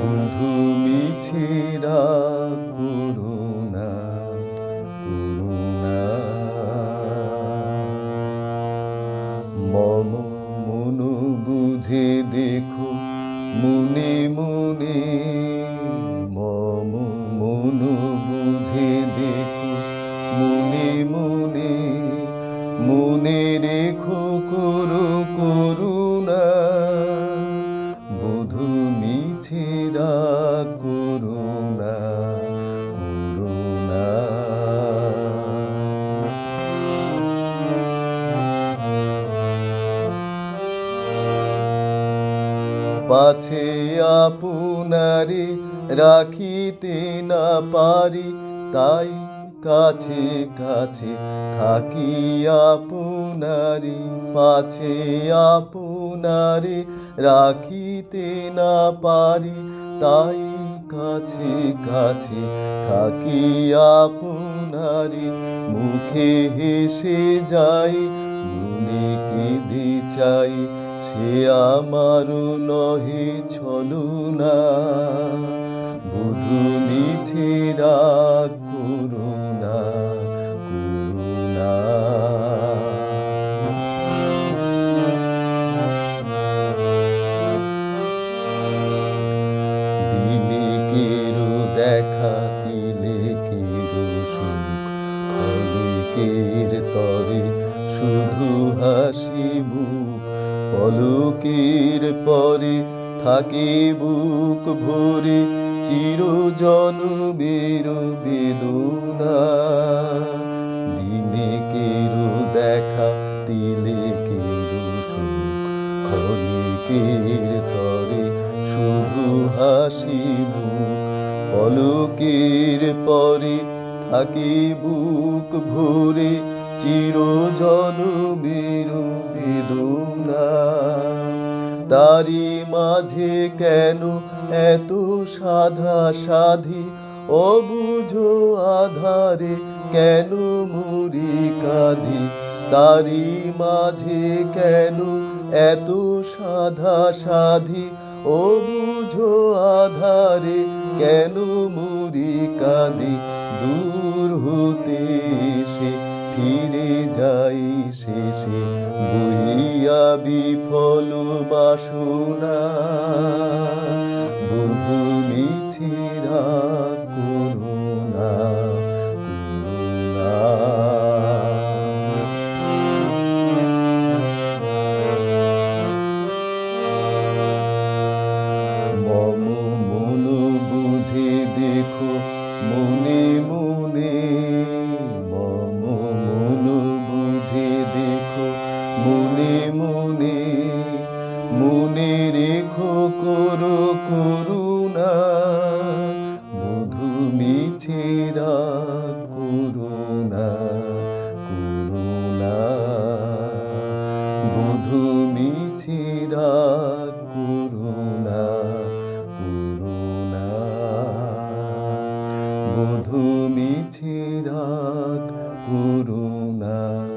বধু মিছিরা করুণা মম মনু বুঝে দেখো মুনে মুনে। মম মনু বুঝে দেখো পাছে আপনারে রাখিতে না পারি, তাই কাছে কাছে থাকি আপনারে। পাছে আপনারে রাখিতে না পারি, তাই কাছে কাছে থাকি আপনারে। মুখে হেসে যাই, মনে কেঁদে চাই সে আমার নহে ছলু না। বুধু মিছে করুণা করুণা কেরো দেখা কেরো তরে শুধু হাসি মুখ। পলকের পরে থাকে বুক ভরে চির জনমের বেদনা। দিনে কেরু দেখা দিলে কেরো সুখ ক্ষণিকের তরে শুধু হাসি মুখ। পলকের পরে থাকে বুক ভরে চির জনমের বেদনা তারি মাঝে কেন এত সাধা সাধি? অবুঝো আধারে কেন মুড়ি কাঁধি? তারি মাঝে কেন এত সাধা সাধি? অবুঝো আধারে কেন মুড়ি কাঁদি দূর হতে ফিরে যাই শেষে বইয়া বিফল বাসনা। বুধু মিছিরা বুঝে দেখো মনে মনে বধু মিছিরা করুণা করুণা। বধু মিছিরা করুণা।